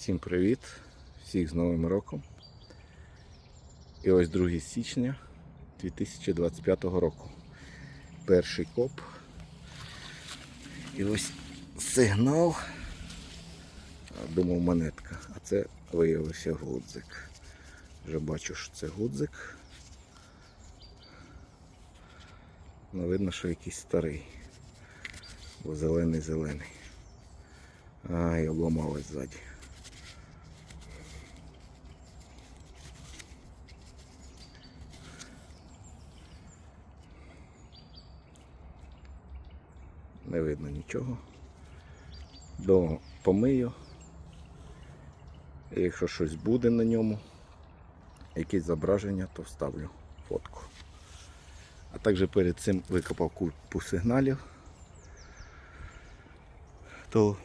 Всім привіт! Всіх з Новим роком. І ось 2 січня 2025 року. Перший коп. І ось сигнал. Думав монетка, а це виявився гудзик. Вже бачу, що це гудзик. Ну, видно, що якийсь старий. Бо зелений зелений. Ай, обламалась ззаді. Видно нічого. До помию. І якщо щось буде на ньому, якесь зображення, то вставлю фотку. А також перед цим викопав купу сигналів. То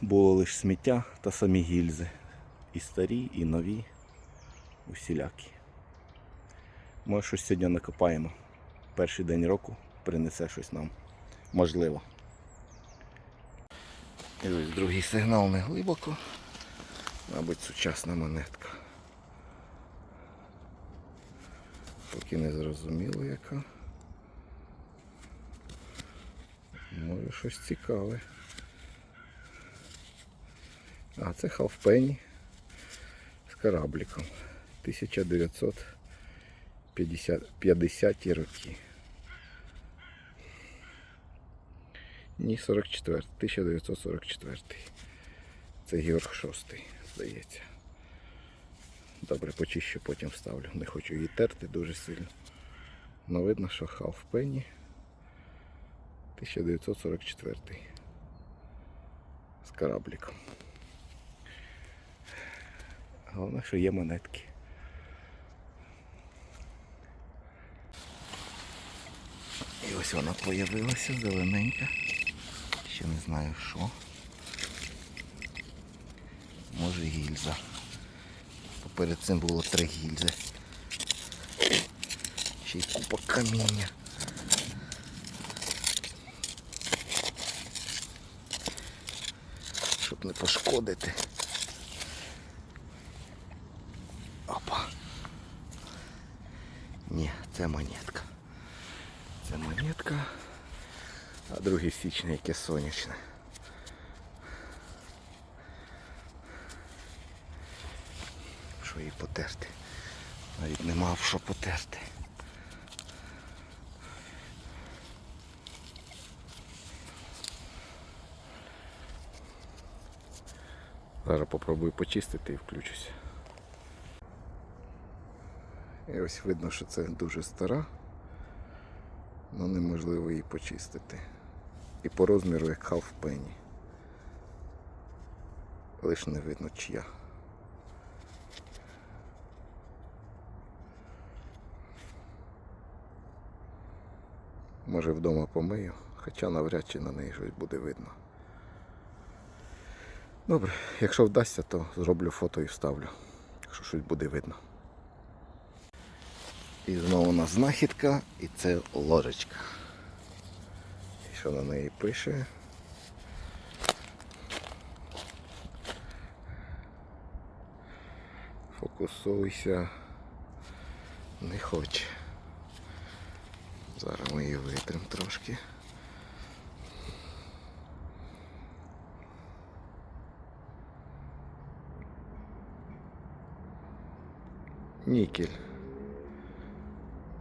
було лише сміття та самі гільзи. І старі, і нові, усілякі. Може щось сьогодні накопаємо. Перший день року принесе щось нам. Можливо. І ось другий сигнал не глибоко. Мабуть, сучасна монетка. Поки не зрозуміло яка. Може щось цікаве. А, це халфпенні з корабликом. 1950 роки. Ні, 44, 1944. Це Георг VI, здається. Добре, почищу, потім вставлю. Не хочу її терти дуже сильно. Но видно, що халфпенні 1944 з корабликом. Головне, що є монетки. І ось вона появилася зелененька. Ще не знаю що. Може гільза. Поперед цим було три гільзи. Ще й купа каміння. Щоб не пошкодити. Опа. Ні, це монетка. Це монетка. А 2 січня яке сонячне. Що її потерти? Навіть не мав що потерти. Зараз попробую почистити і включуся. І ось видно, що це дуже стара, але неможливо її почистити. І по розміру як халфпенні. Лиш не видно чия. Може вдома помию, хоча навряд чи на неї щось буде видно. Добре, якщо вдасться, то зроблю фото і вставлю, якщо щось буде видно. І знову у нас знахідка, і це ложечка. Що на неї пише? Фокусуйся. Не хоче. Зараз ми її витримо трошки. Нікель.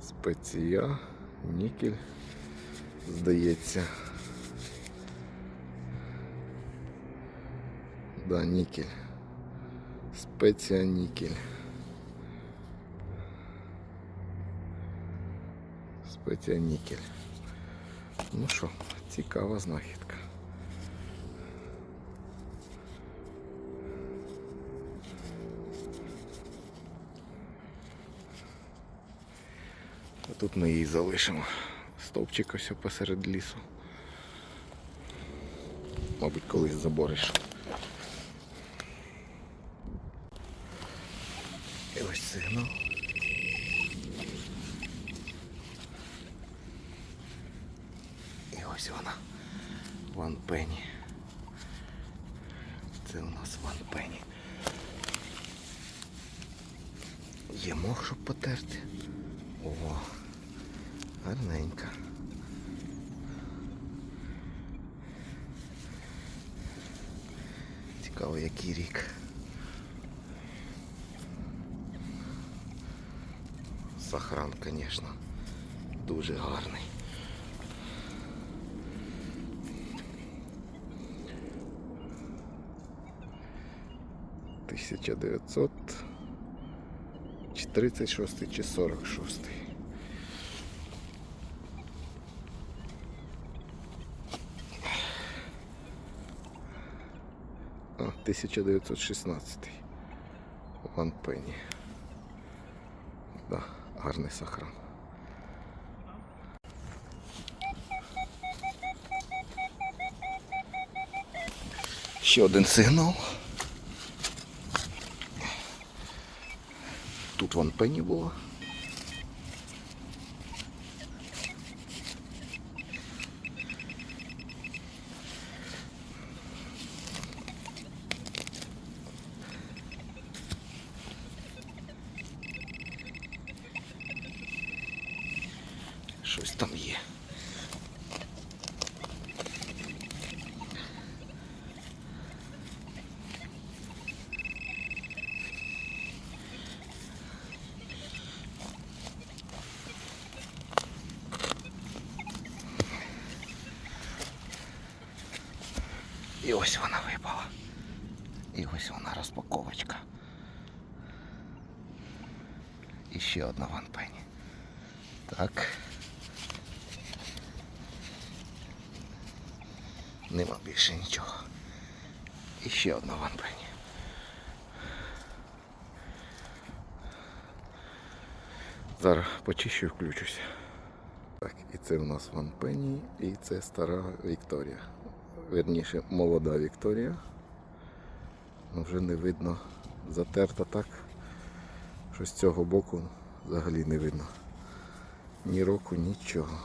Спеція, нікель, здається. Да, нікель. Спеція нікель. Спеція нікель. Ну що, цікава знахідка. А тут ми її залишимо стовпчик ось посеред лісу. Мабуть, колись забориш. І ось сигнал. Ну. І ось вона. Ван Пенні. Це у нас Ван Пенні. Є мох, щоб потерти. Ого. гарненька. Цікаво, який рік. Сахран, звісно, дуже гарний. Тисяча дев'ятсот чи 36 чи 46. А, 1916. Ван Пенні. Да, гарний сохран. Ще один сигнал. Тут вон пені було. Щось там є. І ось вона випала. І ось вона розпаковочка. І ще одна ванпені. Так. Нема більше нічого. І ще одна ванпені. Зараз почищу і включуся. Так, і це у нас Ван Пенні, і це стара Вікторія. Верніше, молода Вікторія. Вже не видно. Затерта так. Що з цього боку взагалі не видно. Ні року, нічого.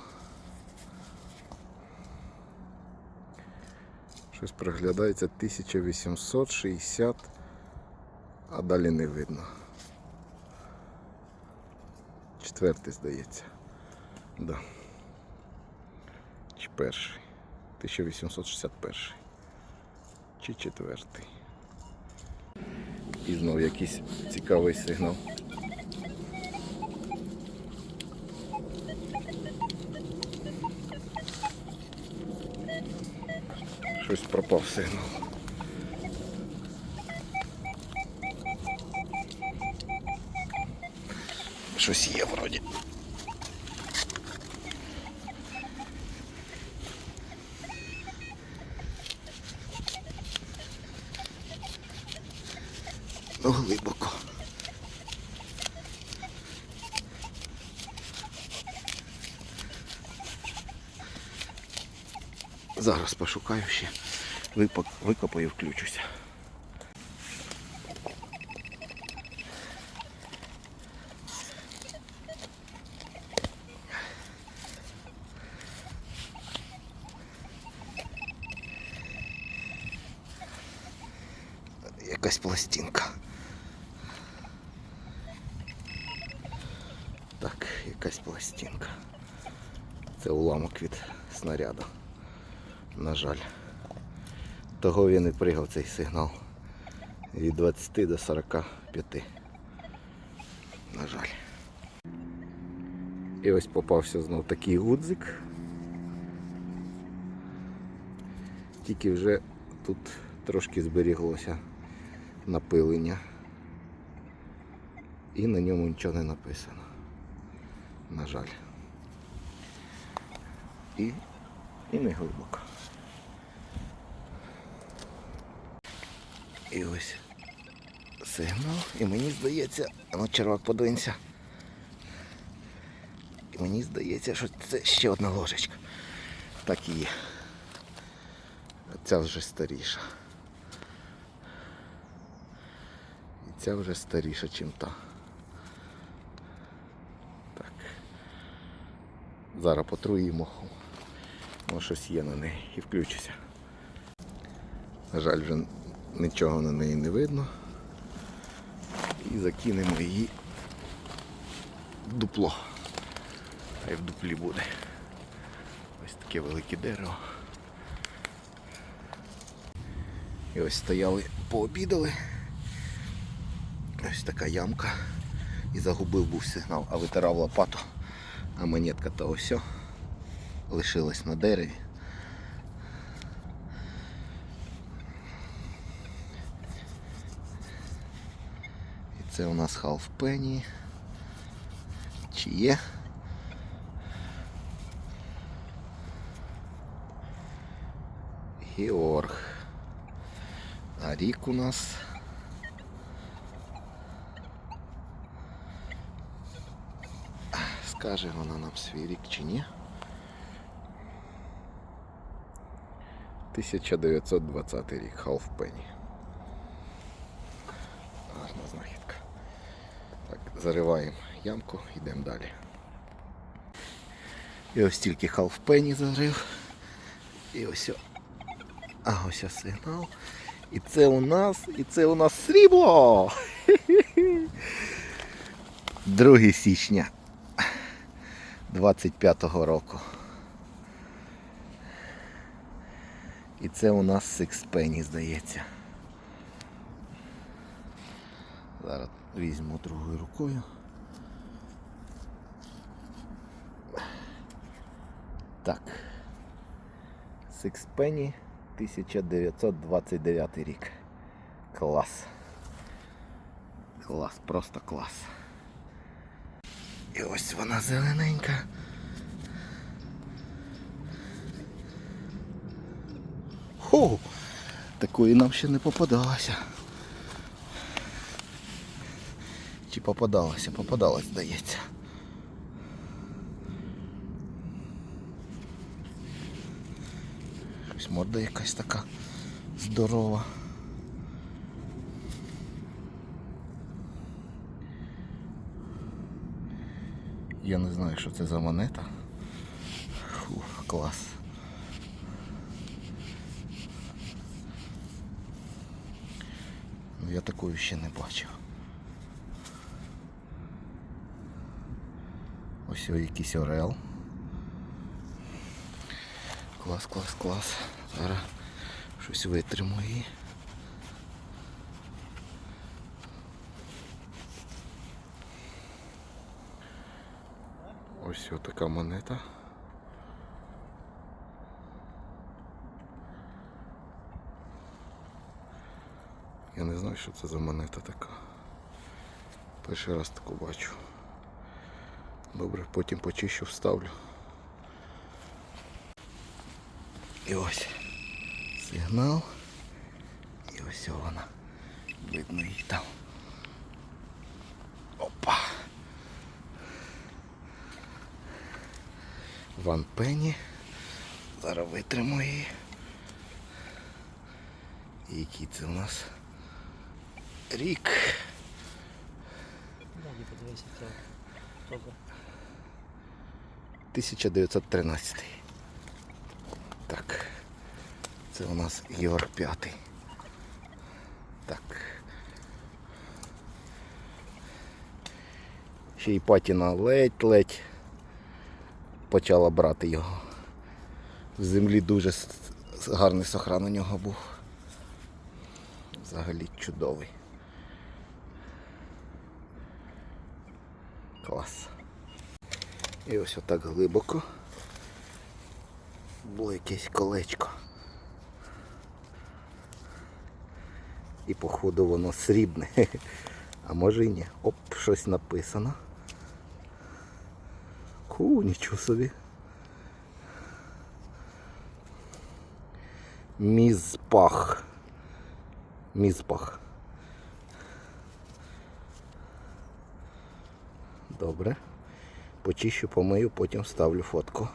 Щось проглядається 1860, а далі не видно. Четвертий, здається. Да. Чи перший? 1861. Чи четвертий. І знов якийсь цікавий сигнал. Щось пропав сигнал. Щось є вроді. Глибоко. Зараз пошукаю ще, викопаю, включуся. Якась пластинка. Так, якась пластинка. Це уламок від снаряду. На жаль. Того він і пригав цей сигнал. Від 20 до 45. На жаль. І ось попався знов такий гудзик. Тільки вже тут трошки зберіглося напилення. І на ньому нічого не написано. На жаль. І, і не глибоко. І ось сигнал. І мені здається, ну червак подвинься. І мені здається, що це ще одна ложечка. Так і є. Ця вже старіша. І ця вже старіша, ніж та. Зараз потру її. Може щось є на неї і включуся. На жаль, вже нічого на неї не видно. І закинемо її в дупло. Хай в дуплі буде. Ось таке велике дерево. І ось стояли, пообідали. Ось така ямка. І загубив був сигнал, а витирав лопату. А монетка то ось лишилась на дереві. І це у нас penny. Чи є? Георг. А рік у нас. Скаже вона нам свій рік чи ні? 1920 рік, penny. Гарна знахідка. Так, зариваємо ямку, йдемо далі. І ось тільки penny зарив. І ось. А ось о сигнал. І це у нас, і це у нас срібло! 2 січня 25-го року. І це у нас Penny, здається. Зараз візьму другою рукою. Так. Penny 1929 рік. Клас. Клас, просто клас. І ось вона зелененька. Хо! Такої нам ще не попадалося. Чи попадалося? Попадалось, здається. Ось морда якась така здорова. Я не знаю, що це за монета. Фу, клас. Ну, Я такої ще не бачив. Ось о, якийсь орел. Клас, клас, клас. Зараз щось витриму Ось така монета. Я не знаю, що це за монета така. Перший раз таку бачу. Добре, потім почищу, вставлю. І ось сигнал. І ось вона. Видно її там. Опа. Ван Пенні. Зараз витриму її. Який це у нас рік. Ноги подивися, це того. 1913. Так. Це у нас Георг П'ятий. Так. Ще й патіна ледь-ледь почала брати його. В землі дуже гарний сохран у нього був. Взагалі чудовий. Клас. І ось отак глибоко. Було якесь колечко. І походу воно срібне. А може і ні. Оп, щось написано. Ху, нічого собі. Мізпах. Мізпах. Добре. Почищу, помию, потім ставлю фотку.